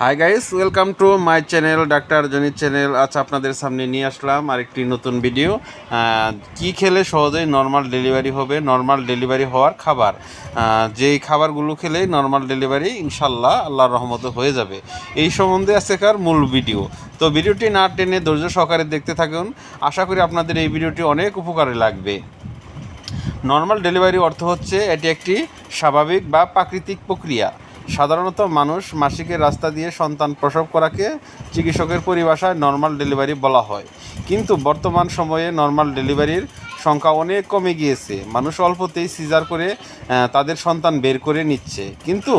Hi guys welcome to my channel doctor জনির channel আচ্ছা আপনাদের সামনে নিয়ে আসলাম আরেকটি নতুন ভিডিও কি খেলে সহজেই নর্মাল ডেলিভারি হবে? নর্মাল ডেলিভারি হওয়ার খাবার। যেই খাবারগুলো খেলে নর্মাল ডেলিভারি ইনশাল্লাহ আল্লাহর রহমতে হয়ে যাবে। এই সম্বন্ধে আজকেকার মূল ভিডিও তো ভিডিওটি না টেনে ধৈর্য সহকারে দেখতে থাকুন। আশা করি আপনাদের এই ভিডিওটি অনেক উপকারে লাগবে। নর্মাল ডেলিভারি অর্থ হচ্ছে এটি একটি স্বাভাবিক বা প্রাকৃতিক প্রক্রিয়া। সাধারণত মানুষ মাসিকের রাস্তা দিয়ে সন্তান প্রসব করাকে চিকিৎসকের পরিভাষায় নর্মাল ডেলিভারি বলা হয়। কিন্তু বর্তমান সময়ে নর্মাল ডেলিভারির সংখ্যা অনেক কমে গিয়েছে। মানুষ অল্পতেই সিজার করে তাদের সন্তান বের করে নিচ্ছে। কিন্তু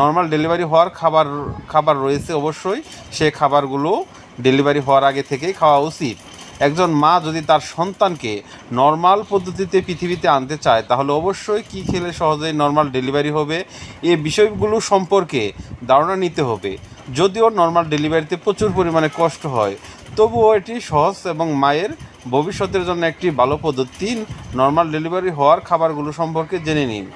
নর্মাল ডেলিভারি হওয়ার খাবার খাবার রয়েছে অবশ্যই। সে খাবারগুলো ডেলিভারি হওয়ার আগে থেকেই খাওয়া উচিত। একজন মা যদি তার সন্তানকে নর্মাল পদ্ধতিতে পৃথিবীতে আনতে চায়, তাহলে অবশ্যই কী খেলে সহজেই নর্মাল ডেলিভারি হবে? এ বিষয়গুলো সম্পর্কে ধারণা নিতে হবে। যদিও নর্মাল ডেলিভারিতে প্রচুর পরিমাণে কষ্ট হয়, তবুও এটি সহজ এবং মায়ের ভবিষ্যতের জন্য একটি ভালো পদ্ধতি। নর্মাল ডেলিভারি হওয়ার খাবারগুলো সম্পর্কে জেনে নিন।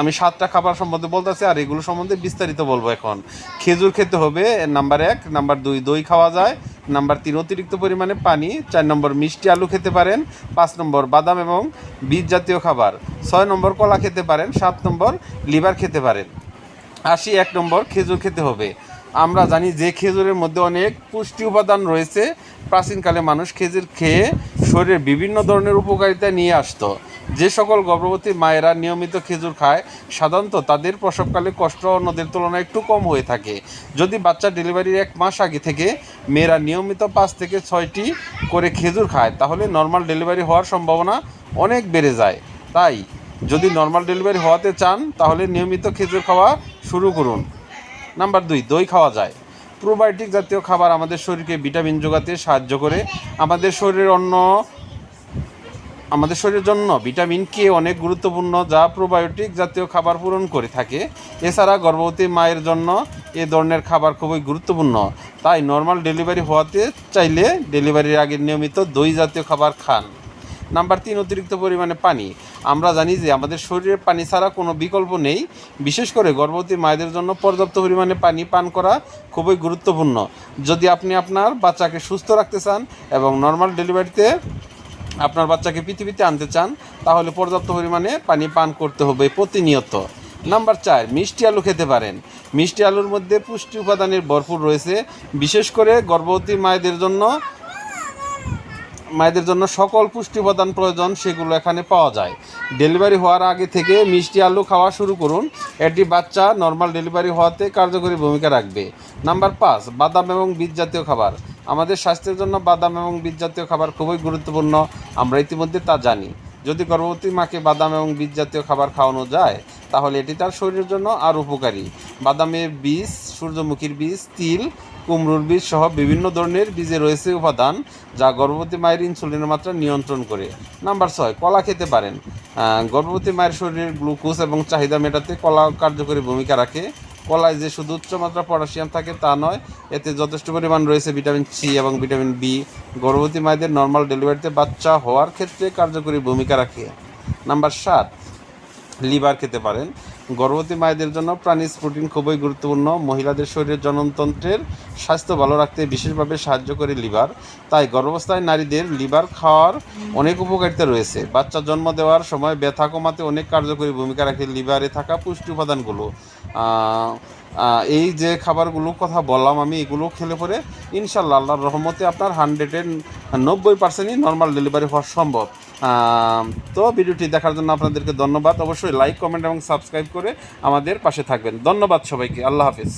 আমি সাতটা খাবার সম্বন্ধে বলতেছি, আর এগুলো সম্বন্ধে বিস্তারিত বলব এখন। খেজুর খেতে হবে, নাম্বার এক। নাম্বার দুই, দই খাওয়া যায়। নাম্বার তিন, অতিরিক্ত পরিমাণে পানি, চার নম্বর মিষ্টি আলু খেতে পারেন, পাঁচ নম্বর বাদাম এবং বীজ জাতীয় খাবার, ছয় নম্বর কলা খেতে পারেন, সাত নম্বর লিভার খেতে পারেন। আশি এক নম্বর খেজুর খেতে হবে। আমরা জানি যে খেজুরের মধ্যে অনেক পুষ্টি উপাদান রয়েছে, প্রাচীনকালে মানুষ খেজুর খেয়ে শরীরের বিভিন্ন ধরনের উপকারিতা নিয়ে আসতো। যে সকল গর্ভবতী মায়েরা নিয়মিত খেজুর খায়, সাধারণত তাদের প্রসবকালে কষ্ট অন্যদের তুলনায় একটু কম হয়ে থাকে। যদি বাচ্চা ডেলিভারির এক মাস আগে থেকে মেয়েরা নিয়মিত পাঁচ থেকে ছয়টি করে খেজুর খায়, তাহলে নর্মাল ডেলিভারি হওয়ার সম্ভাবনা অনেক বেড়ে যায়। তাই, যদি নর্মাল ডেলিভারি হওয়াতে চান, তাহলে নিয়মিত খেজুর খাওয়া শুরু করুন। নাম্বার দুই, দই খাওয়া যায়। প্রোবায়োটিক জাতীয় খাবার আমাদের শরীরকে ভিটামিন যোগাতে সাহায্য করে। আমাদের শরীরের অন্য আমাদের শরীরের জন্য ভিটামিন কে অনেক গুরুত্বপূর্ণ, যা প্রোবায়োটিক জাতীয় খাবার পূরণ করে থাকে। এছাড়া গর্ভবতী মায়ের জন্য এ ধরনের খাবার খুবই গুরুত্বপূর্ণ। তাই নর্মাল ডেলিভারি হওয়াতে চাইলে ডেলিভারির আগে নিয়মিত দই জাতীয় খাবার খান। নাম্বার তিন, অতিরিক্ত পরিমাণে পানি। আমরা জানি যে আমাদের শরীরে পানি ছাড়া কোনো বিকল্প নেই। বিশেষ করে গর্ভবতী মায়েদের জন্য পর্যাপ্ত পরিমাণে পানি পান করা খুবই গুরুত্বপূর্ণ। যদি আপনি আপনার বাচ্চাকে সুস্থ রাখতে চান এবং নর্মাল ডেলিভারিতে আপনার বাচ্চাকে পৃথিবীতে আনতে চান, তাহলে পর্যাপ্ত পরিমাণে পানি পান করতে হবে প্রতিনিয়ত। নাম্বার চার, মিষ্টি আলু খেতে পারেন। মিষ্টি আলুর মধ্যে পুষ্টি উপাদানের ভরপুর রয়েছে। বিশেষ করে গর্ভবতী মায়েদের জন্য মায়েদের জন্য সকল পুষ্টি উপাদান প্রয়োজন, সেগুলো এখানে পাওয়া যায়। ডেলিভারি হওয়ার আগে থেকে মিষ্টি আলু খাওয়া শুরু করুন। এটি বাচ্চা নর্মাল ডেলিভারি হওয়াতে কার্যকরী ভূমিকা রাখবে। নাম্বার পাঁচ, বাদাম এবং বীজ জাতীয় খাবার। আমাদের স্বাস্থ্যের জন্য বাদাম এবং বীজ জাতীয় খাবার খুবই গুরুত্বপূর্ণ, আমরা ইতিমধ্যে তা জানি। যদি গর্ভবতী মাকে বাদাম এবং বীজ জাতীয় খাবার খাওয়ানো যায়, তাহলে এটি তার শরীরের জন্য আর উপকারী। বাদামের বীজ, সূর্যমুখীর বীজ, তিল, কুমড়োর বীজ সহ বিভিন্ন ধরনের বীজে রয়েছে উপাদান, যা গর্ভবতী মায়ের ইনসুলিনের মাত্রা নিয়ন্ত্রণ করে। নাম্বার ছয়, কলা খেতে পারেন। গর্ভবতী মায়ের শরীরের গ্লুকোজ এবং চাহিদা মেটাতে কলা কার্যকরী ভূমিকা রাখে। কলায় যে শুধু উচ্চমাত্রা পটাশিয়াম থাকে তা নয়, এতে যথেষ্ট পরিমাণ রয়েছে ভিটামিন সি এবং ভিটামিন বি। গর্ভবতী মায়েদের নর্মাল ডেলিভারিতে বাচ্চা হওয়ার ক্ষেত্রে কার্যকরী ভূমিকা রাখে। নাম্বার সাত, লিভার খেতে পারেন। গর্ভবতী মায়েদের জন্য প্রাণীজ প্রোটিন খুবই গুরুত্বপূর্ণ। মহিলাদের শরীরের জননতন্ত্রের স্বাস্থ্য ভালো রাখতে বিশেষভাবে সাহায্য করে লিভার। তাই গর্ভাবস্থায় নারীদের লিভার খাওয়ার অনেক উপকারিতা রয়েছে। বাচ্চা জন্ম দেওয়ার সময় ব্যথা কমাতে অনেক কার্যকরী ভূমিকা রাখে লিভারে থাকা পুষ্টি উপাদানগুলো। এই যে খাবারগুলো কথা বললাম আমি, এগুলো খেলে পরে ইনশাল্লাহ আল্লাহর রহমতে আপনার হান্ড্রেডের নব্বই পার্সেন্টই নর্মাল ডেলিভারি হওয়া সম্ভব। তো ভিডিওটি দেখার জন্য আপনাদেরকে ধন্যবাদ। অবশ্যই লাইক কমেন্ট এবং সাবস্ক্রাইব করে আমাদের পাশে থাকবেন। ধন্যবাদ সবাইকে। আল্লাহ হাফিজ।